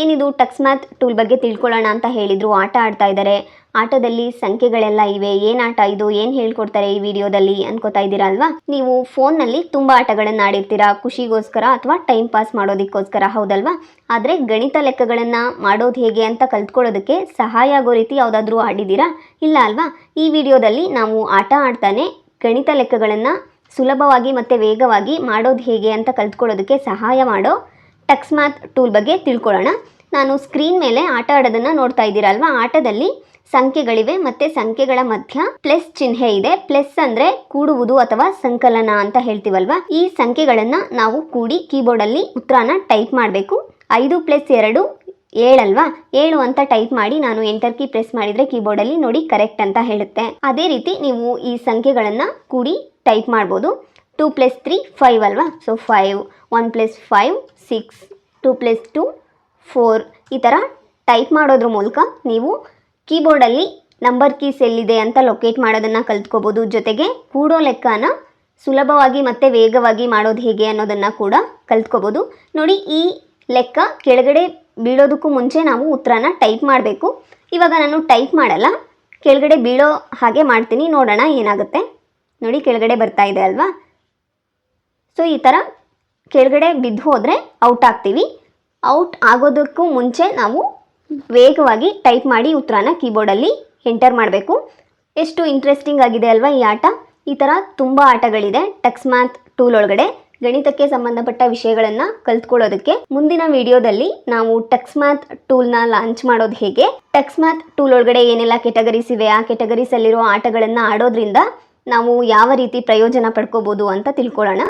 ಏನಿದು Tux math tool ಬಗ್ಗೆ ತಿಳ್ಕೊಳ್ಳೋಣ ಅಂತ ಹೇಳಿದ್ರು. ಆಟ ಆಡ್ತಾ ಇದ್ದಾರೆ. ಆಟದಲ್ಲಿ ಸಂಖ್ಯೆಗಳೆಲ್ಲ ಇವೆ. ಏನು ಆಟ ಇದು? ಏನು ಹೇಳ್ಕೊಡ್ತಾರೆ ಈ ವಿಡಿಯೋದಲ್ಲಿ ಅನ್ಕೋತಾ ಇದ್ದೀರಾ ಅಲ್ವಾ? ನೀವು ಫೋನ್ನಲ್ಲಿ ತುಂಬ ಆಟಗಳನ್ನು ಆಡಿರ್ತೀರಾ. ಖುಷಿಗೋಸ್ಕರ ಅಥವಾ ಟೈಮ್ ಪಾಸ್ ಮಾಡೋದಕ್ಕೋಸ್ಕರ ಹೌದಲ್ವಾ? ಆದರೆ ಗಣಿತ ಲೆಕ್ಕಗಳನ್ನು ಮಾಡೋದು ಹೇಗೆ ಅಂತ ಕಲ್ತ್ಕೊಳ್ಳೋದಕ್ಕೆ ಸಹಾಯ ಆಗೋ ರೀತಿ ಯಾವುದಾದ್ರೂ ಆಡಿದ್ದೀರಾ? ಇಲ್ಲ ಅಲ್ವಾ? ಈ ವಿಡಿಯೋದಲ್ಲಿ ನಾವು ಆಟ ಆಡ್ತಾನೆ ಗಣಿತ ಲೆಕ್ಕಗಳನ್ನು ಸುಲಭವಾಗಿ ಮತ್ತು ವೇಗವಾಗಿ ಮಾಡೋದು ಹೇಗೆ ಅಂತ ಕಲ್ತ್ಕೊಳ್ಳೋದಕ್ಕೆ ಸಹಾಯ ಮಾಡೋ ಟಕ್ಸ್ ಮ್ಯಾಥ್ ಟೂಲ್ ಬಗ್ಗೆ ತಿಳ್ಕೊಳ್ಳೋಣ. ನಾನು ಸ್ಕ್ರೀನ್ ಮೇಲೆ ಆಟ ಆಡೋದನ್ನು ನೋಡ್ತಾ ಇದ್ದೀರಲ್ವಾ ಆಟದಲ್ಲಿ ಸಂಖ್ಯೆಗಳಿವೆ, ಮತ್ತು ಸಂಖ್ಯೆಗಳ ಮಧ್ಯ ಪ್ಲಸ್ ಚಿಹ್ನೆ ಇದೆ. ಪ್ಲಸ್ ಅಂದರೆ ಕೂಡುವುದು ಅಥವಾ ಸಂಕಲನ ಅಂತ ಹೇಳ್ತೀವಲ್ವಾ? ಈ ಸಂಖ್ಯೆಗಳನ್ನು ನಾವು ಕೂಡಿ ಕೀಬೋರ್ಡಲ್ಲಿ ಉತ್ತರನ ಟೈಪ್ ಮಾಡಬೇಕು. ಐದು ಪ್ಲಸ್ ಎರಡು ಏಳಲ್ವಾ ಏಳು ಅಂತ ಟೈಪ್ ಮಾಡಿ ನಾನು ಎಂಟರ್ ಕೀ ಪ್ರೆಸ್ ಮಾಡಿದರೆ ಕೀಬೋರ್ಡಲ್ಲಿ ನೋಡಿ ಕರೆಕ್ಟ್ ಅಂತ ಹೇಳುತ್ತೆ. ಅದೇ ರೀತಿ ನೀವು ಈ ಸಂಖ್ಯೆಗಳನ್ನು ಕೂಡಿ ಟೈಪ್ ಮಾಡ್ಬೋದು. ಟೂ ಪ್ಲಸ್ ತ್ರೀ, ಫೈವ್ ಅಲ್ವಾ? So, five. One plus five, six, two plus two, four. ಈ ಥರ ಟೈಪ್ ಮಾಡೋದ್ರ ಮೂಲಕ ನೀವು ಕೀಬೋರ್ಡಲ್ಲಿ ನಂಬರ್ ಕೀಸ್ ಎಲ್ಲಿದೆ ಅಂತ ಲೊಕೇಟ್ ಮಾಡೋದನ್ನು ಕಲ್ತ್ಕೋಬೋದು. ಜೊತೆಗೆ ಕೂಡೋ ಲೆಕ್ಕನ ಸುಲಭವಾಗಿ ಮತ್ತು ವೇಗವಾಗಿ ಮಾಡೋದು ಹೇಗೆ ಅನ್ನೋದನ್ನು ಕೂಡ ಕಲ್ತ್ಕೋಬೋದು. ನೋಡಿ, ಈ ಲೆಕ್ಕ ಕೆಳಗಡೆ ಬೀಳೋದಕ್ಕೂ ಮುಂಚೆ ನಾವು ಉತ್ತರನ ಟೈಪ್ ಮಾಡಬೇಕು. ಇವಾಗ ನಾನು ಟೈಪ್ ಮಾಡಲ್ಲ, ಕೆಳಗಡೆ ಬೀಳೋ ಹಾಗೆ ಮಾಡ್ತೀನಿ. ನೋಡೋಣ ಏನಾಗುತ್ತೆ. ನೋಡಿ, ಕೆಳಗಡೆ ಬರ್ತಾ ಇದೆ ಅಲ್ವಾ? ಸೊ, ಈ ಥರ ಕೆಳಗಡೆ ಬಿದ್ದು ಹೋದರೆ ಔಟ್ ಆಗ್ತೀವಿ. ಔಟ್ ಆಗೋದಕ್ಕೂ ಮುಂಚೆ ನಾವು ವೇಗವಾಗಿ ಟೈಪ್ ಮಾಡಿ ಉತ್ತರನ ಕೀಬೋರ್ಡಲ್ಲಿ ಎಂಟರ್ ಮಾಡಬೇಕು. ಎಷ್ಟು ಇಂಟ್ರೆಸ್ಟಿಂಗ್ ಆಗಿದೆ ಅಲ್ವಾ ಈ ಆಟ? ಈ ಥರ ತುಂಬ ಆಟಗಳಿದೆ. ಟಕ್ಸ್ ಮ್ಯಾಥ್ ಟೂಲ್ ಒಳಗಡೆ. ಗಣಿತಕ್ಕೆ ಸಂಬಂಧಪಟ್ಟ ವಿಷಯಗಳನ್ನು ಕಲ್ತ್ಕೊಳ್ಳೋದಕ್ಕೆ. ಮುಂದಿನ ವಿಡಿಯೋದಲ್ಲಿ ನಾವು ಟಕ್ಸ್ ಮ್ಯಾಥ್ ಟೂಲ್ನ ಲಾಂಚ್ ಮಾಡೋದು ಹೇಗೆ? ಟಕ್ಸ್ ಮ್ಯಾಥ್ ಟೂಲ್ ಒಳಗಡೆ ಏನೆಲ್ಲ ಕೆಟಗರೀಸ್ ಇವೆ? ಆ ಕೆಟಗರೀಸಲ್ಲಿರೋ ಆಟಗಳನ್ನು ಆಡೋದ್ರಿಂದ ನಾವು ಯಾವ ರೀತಿ ಪ್ರಯೋಜನ ಪಡ್ಕೋಬೋದು ಅಂತ ತಿಳ್ಕೊಳ್ಳೋಣ.